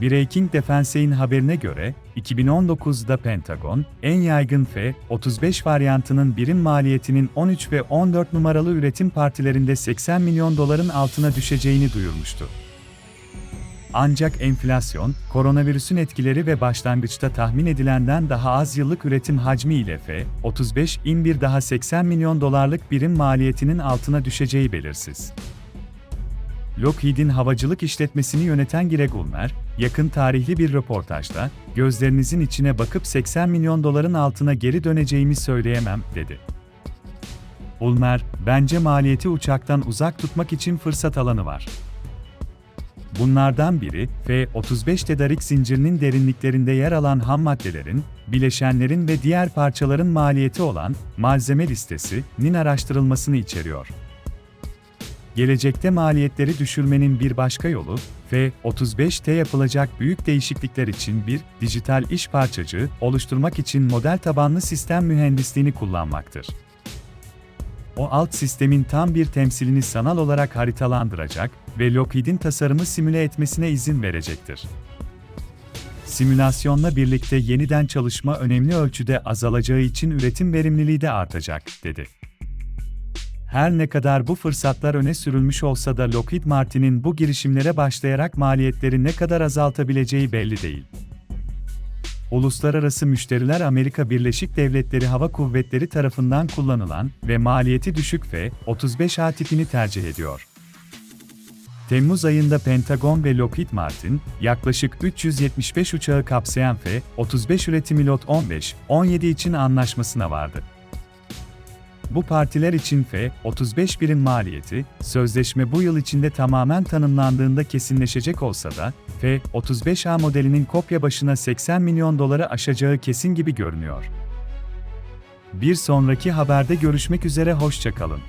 Breaking Defense'in haberine göre, 2019'da Pentagon, en yaygın F-35 varyantının birim maliyetinin 13 ve 14 numaralı üretim partilerinde 80 milyon doların altına düşeceğini duyurmuştu. Ancak enflasyon, koronavirüsün etkileri ve başlangıçta tahmin edilenden daha az yıllık üretim hacmi ile F-35'in bir daha 80 milyon dolarlık birim maliyetinin altına düşeceği belirsiz. Lockheed'in havacılık işletmesini yöneten Greg Ulmer, yakın tarihli bir röportajda, gözlerinizin içine bakıp 80 milyon doların altına geri döneceğimi söyleyemem, dedi. Ulmer, bence maliyeti uçaktan uzak tutmak için fırsat alanı var. Bunlardan biri, F-35 tedarik zincirinin derinliklerinde yer alan ham maddelerin, bileşenlerin ve diğer parçaların maliyeti olan malzeme listesinin araştırılmasını içeriyor. Gelecekte maliyetleri düşürmenin bir başka yolu, F-35'te yapılacak büyük değişiklikler için bir dijital iş parçacığı oluşturmak için model tabanlı sistem mühendisliğini kullanmaktır. O alt sistemin tam bir temsilini sanal olarak haritalandıracak ve Lockheed'in tasarımı simüle etmesine izin verecektir. Simülasyonla birlikte yeniden çalışma önemli ölçüde azalacağı için üretim verimliliği de artacak, dedi. Her ne kadar bu fırsatlar öne sürülmüş olsa da Lockheed Martin'in bu girişimlere başlayarak maliyetleri ne kadar azaltabileceği belli değil. Uluslararası müşteriler Amerika Birleşik Devletleri Hava Kuvvetleri tarafından kullanılan ve maliyeti düşük F-35A tipini tercih ediyor. Temmuz ayında Pentagon ve Lockheed Martin, yaklaşık 375 uçağı kapsayan F-35 üretimi Lot 15-17 için anlaşmasına vardı. Bu partiler için F-35 birim maliyeti, sözleşme bu yıl içinde tamamen tanımlandığında kesinleşecek olsa da, F-35A modelinin kopya başına 80 milyon doları aşacağı kesin gibi görünüyor. Bir sonraki haberde görüşmek üzere hoşçakalın.